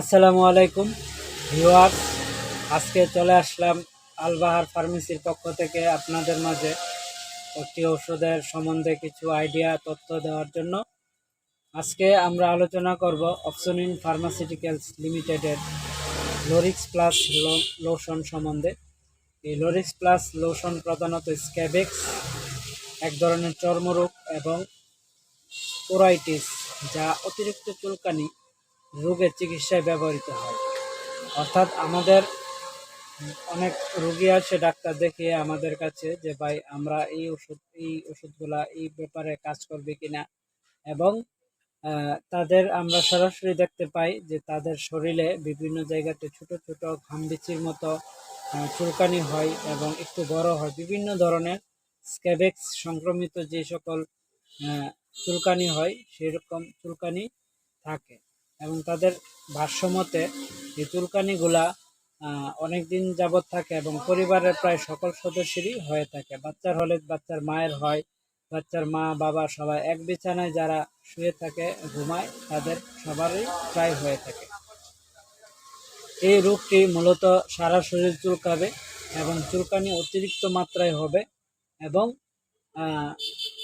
আসসালামু আলাইকুম, ভিউয়ার্স। আজকে চলে আসলাম আলবাহার ফার্মেসির পক্ষ থেকে আপনাদের মাঝে। একটি ওষুধের সম্বন্ধে কিছু আইডিয়া, তথ্য দেওয়ার জন্য। আজকে আমরা আলোচনা করব অপশনিন ফার্মাসিউটিক্যালস লিমিটেডের লোরিক্স প্লাস লোশন সম্বন্ধে। এই লোরিক্স প্লাস লোশন প্রধানত স্ক্যাবেক্স, এক ধরনের চর্মরোগ এবং ওরাইটিস, যা অতিরিক্ত চুলকানি রোগের চিকিৎসায় ব্যবহৃত হয়। অর্থাৎ আমাদের অনেক রোগী আসে ডাক্তার দেখিয়ে আমাদের কাছে যে, ভাই, আমরা এই ওষুধ, এই ওষুধগুলা এই ব্যাপারে কাজ করবে কিনা? এবং তাদের আমরা সরাসরি দেখতে পাই যে, তাদের শরীরে বিভিন্ন জায়গাতে ছোট ছোট ঘামবিচির মতো চুলকানি হয় এবং একটু বড় হয়। বিভিন্ন ধরনের স্ক্যাবেক্স সংক্রমিত যে সকল চুলকানি হয়, সেরকম চুলকানি থাকে। এবং তাদের ভাষ্যমতে এই চুলকানিগুলা অনেক দিন যাবৎ থাকে এবং পরিবারের প্রায় সকল সদস্যেরই হয়ে থাকে। বাচ্চার হলে বাচ্চার মায়ের হয়, বাচ্চার মা, বাবা সবাই এক বিছানায় যারা শুয়ে থাকে, ঘুমায়, তাদের সবারই প্রায় হয়ে থাকে। এই রোগটি মূলত সারা শরীর চুলকাবে এবং চুলকানি অতিরিক্ত মাত্রায় হবে এবং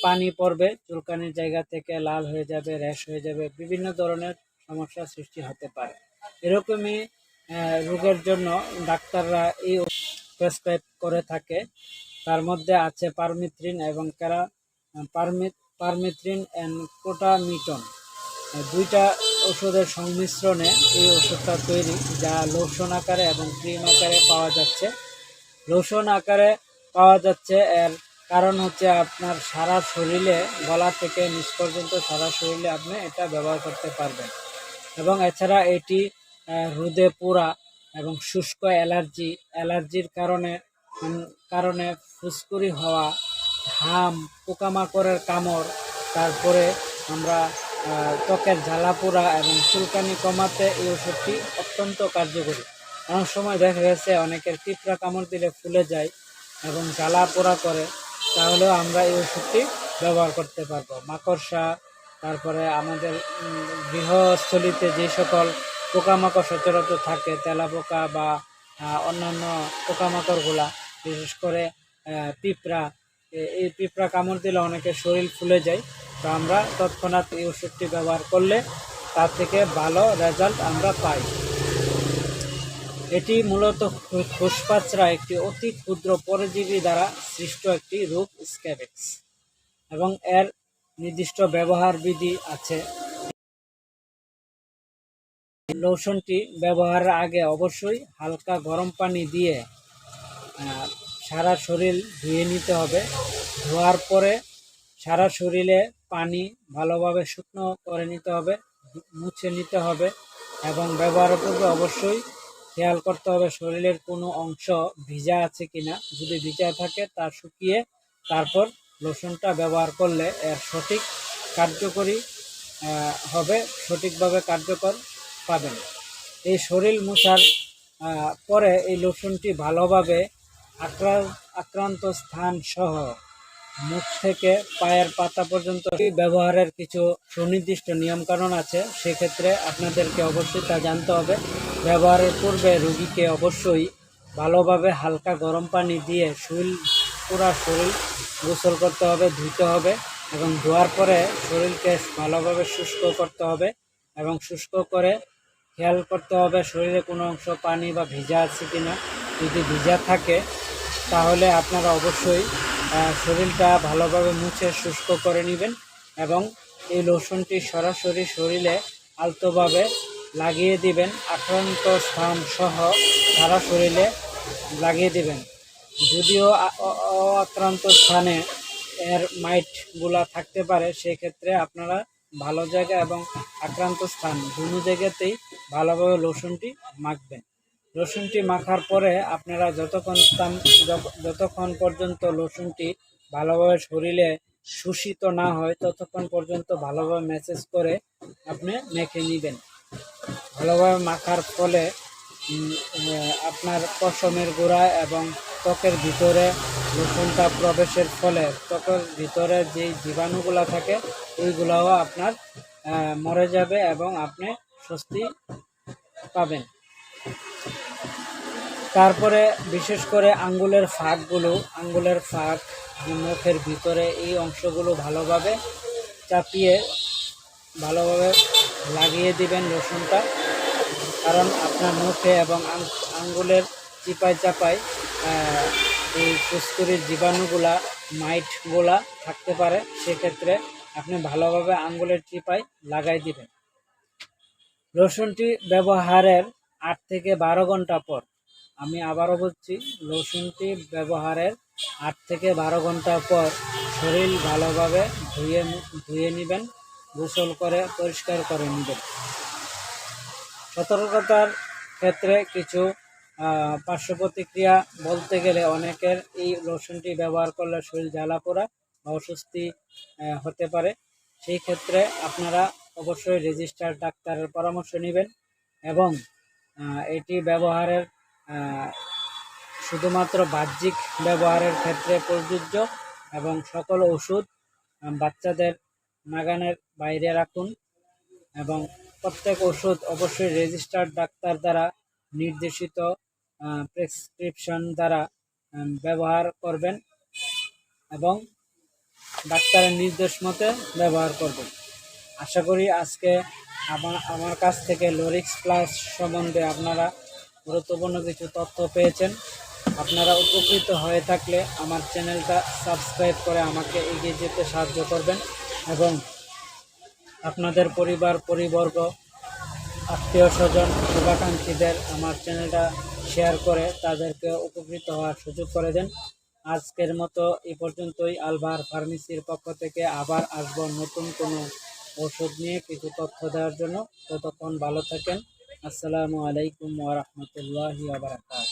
পানি পড়বে, চুলকানির জায়গা থেকে লাল হয়ে যাবে, র্যাশ হয়ে যাবে, বিভিন্ন ধরনের সমস্যার সৃষ্টি হতে পারে। এরকমই রোগের জন্য ডাক্তাররা এই প্রেসক্রাইব করে থাকে। তার মধ্যে আছে পারমিথ্রিন এবং ক্যারা পারমিথ পারমিথ্রিন অ্যান্ড কোটামিটন। দুইটা ওষুধের সংমিশ্রণে এই ওষুধটা তৈরি, যা লোশন আকারে এবং ক্রিম আকারে পাওয়া যাচ্ছে। লোশন আকারে পাওয়া যাচ্ছে, এর কারণ হচ্ছে আপনার সারা শরীরে, গলা থেকে নিচ পর্যন্ত সারা শরীরে আপনি এটা ব্যবহার করতে পারবেন। এবং এছাড়া এটি রোদে পোড়া এবং শুষ্ক অ্যালার্জি, অ্যালার্জির কারণে কারণে ফুসকুড়ি হওয়া, ঘাম, পোকামাকড়ের কামড়, তারপরে আমরা ত্বকের জ্বালা পোড়া এবং চুলকানি কমাতে এই ওষুধটি অত্যন্ত কার্যকরী। অনেক সময় দেখা গেছে অনেকের পিঁপড়া কামড় দিলে ফুলে যায় এবং জ্বালা পোড়া করে, তাহলেও আমরা এই ওষুধটি ব্যবহার করতে পারব। মাকড়সা তারপরে আমাদের গৃহস্থলিতে যে সকল পোকামাকড় সচরাচর থাকে, তেলাপোকা বা অন্যান্য পোকামাকড়গুলা, বিশেষ করে পিঁপড়া এই পিঁপড়া কামড় দিলে অনেকের শরীর ফুলে যায়। তো আমরা তৎক্ষণাৎ এই ওষুধটি ব্যবহার করলে তার থেকে ভালো রেজাল্ট আমরা পাই। এটি মূলত খু- একটি অতি ক্ষুদ্র পরজীবী দ্বারা সৃষ্ট একটি রোগ স্ক্যাবেক্স এবং এর নির্দিষ্ট ব্যবহার বিধি আছে। লোশনটি ব্যবহারের আগে অবশ্যই হালকা গরম পানি দিয়ে সারা শরীর ধুয়ে নিতে হবে। ধোয়ার পরে সারা শরীরে পানি ভালোভাবে শুকনো করে নিতে হবে, মুছে নিতে হবে এবং ব্যবহারের পূর্বে অবশ্যই খেয়াল করতে হবে শরীরের কোনো অংশ ভিজা আছে কিনা। যদি ভিজা থাকে তা শুকিয়ে তারপর লোশনটা ব্যবহার করলে এর সঠিক কার্যকরী হবে, সঠিকভাবে কার্যকর পাবেন। এই শরীর মোছার পরে এই লোশনটি ভালোভাবে আক্রা- আক্রান্ত স্থান সহ মুখ থেকে পায়ের পাতা পর্যন্ত ব্যবহারের কিছু সুনির্দিষ্ট নিয়মকানুন আছে। সেক্ষেত্রে আপনাদেরকে অবশ্যই তা জানতে হবে। ব্যবহারের পূর্বে রোগীকে অবশ্যই ভালোভাবে হালকা গরম পানি দিয়ে শরীর পুরা শরীর গোসল করতে হবে, ধুতে হবে এবং ধোয়ার পরে শরীরকে ভালোভাবে শুষ্ক করতে হবে এবং শুষ্ক করে খেয়াল করতে হবে শরীরে কোনো অংশ পানি বা ভিজা আছে কি না। যদি ভিজা থাকে, তাহলে আপনারা অবশ্যই শরীরটা ভালোভাবে মুছে শুষ্ক করে নেবেন এবং এই লোশনটি সরাসরি শরীরে আলতোভাবে লাগিয়ে দিবেন, আক্রান্ত স্থান সহ সারা শরীরে লাগিয়ে দিবেন। যদিও আক্রান্ত স্থানে এর মাইটগুলা থাকতে পারে, সেক্ষেত্রে আপনারা ভালো জায়গা এবং আক্রান্ত স্থান দুনো জায়গাতেই ভালোভাবে লোশনটি মাখবেন। রসুনটি মাখার পরে আপনারা যতক্ষণ যত- যতক্ষণ পর্যন্ত রসুনটি ভালোভাবে শরীরে শোষিত না হয়, ততক্ষণ পর্যন্ত ভালোভাবে ম্যাসেজ করে আপনি মেখে নেবেন। ভালোভাবে মাখার ফলে আপনার পশমের গোড়া এবং ত্বকের ভিতরে রসুনটা প্রবেশের ফলে ত্বকের ভিতরে যে জীবাণুগুলো থাকে, ওইগুলাও আপনার মরে যাবে এবং আপনি স্বস্তি পাবেন। তারপরে বিশেষ করে আঙ্গুলের ফাঁকগুলো, আঙ্গুলের ফাঁক মুখের ভিতরে এই অংশগুলো ভালোভাবে চাপিয়ে, ভালোভাবে লাগিয়ে দিবেন রসুনটা কারণ আপনার মুখে এবং আঙ্গুলের চিপায় চাপায় এই কুস্কুরির জীবাণুগুলা, মাইটগুলা থাকতে পারে, সেক্ষেত্রে আপনি ভালোভাবে আঙ্গুলের চিপায় লাগাই দিবেন। রসুনটি ব্যবহারের আট থেকে বারো ঘণ্টা পর, আমি আবারও বলছি, রসুনটি ব্যবহারের আট থেকে বারো ঘণ্টা পর শরীর ভালোভাবে ধুয়ে ধুয়ে নেবেন, গোসল করে, পরিষ্কার করে নেবেন। সতর্কতার ক্ষেত্রে কিছু পার্শ্ব প্রতিক্রিয়া বলতে গেলে অনেকের এই লোশনটি ব্যবহার করলে শরীর জ্বালা পোড়া বা অস্বস্তি হতে পারে। সেই ক্ষেত্রে আপনারা অবশ্যই রেজিস্টার ডাক্তারের পরামর্শ নেবেন এবং এটি ব্যবহারের শুধুমাত্র বাহ্যিক ব্যবহারের ক্ষেত্রে প্রযোজ্য এবং সকল ওষুধ বাচ্চাদের নাগানের বাইরে রাখুন এবং প্রত্যেক ওষুধ অবশ্যই রেজিস্টার্ড ডাক্তার দ্বারা নির্দেশিত প্রেসক্রিপশন দ্বারা ব্যবহার করবেন এবং ডাক্তারের নির্দেশ মতে ব্যবহার করবেন। আশা করি আজকে আমার আমার কাছ থেকে লরিক্স প্লাস সম্বন্ধে আপনারা গুরুত্বপূর্ণ কিছু তথ্য পেয়েছেন। আপনারা উপকৃত হয়ে থাকলে আমার চ্যানেলটা সাবস্ক্রাইব করে আমাকে এগিয়ে যেতে সাহায্য করবেন এবং আপনাদের পরিবার, পরিবর্গ, আত্মীয় স্বজন, শুভাকাঙ্ক্ষীদের আমার চ্যানেলটা শেয়ার করে তাদেরকে উপকৃত হওয়ার সুযোগ করে দেন। আজকের মতো এই পর্যন্তই। আলভার ফার্মেসির পক্ষ থেকে আবার আসব নতুন কোনো ওষুধ নিয়ে কিছু তথ্য দেওয়ার জন্য। ততক্ষণ ভালো থাকেন। আসসালামু আলাইকুম ওয়া রাহমাতুল্লাহি ওয়া বারাকাতুহু।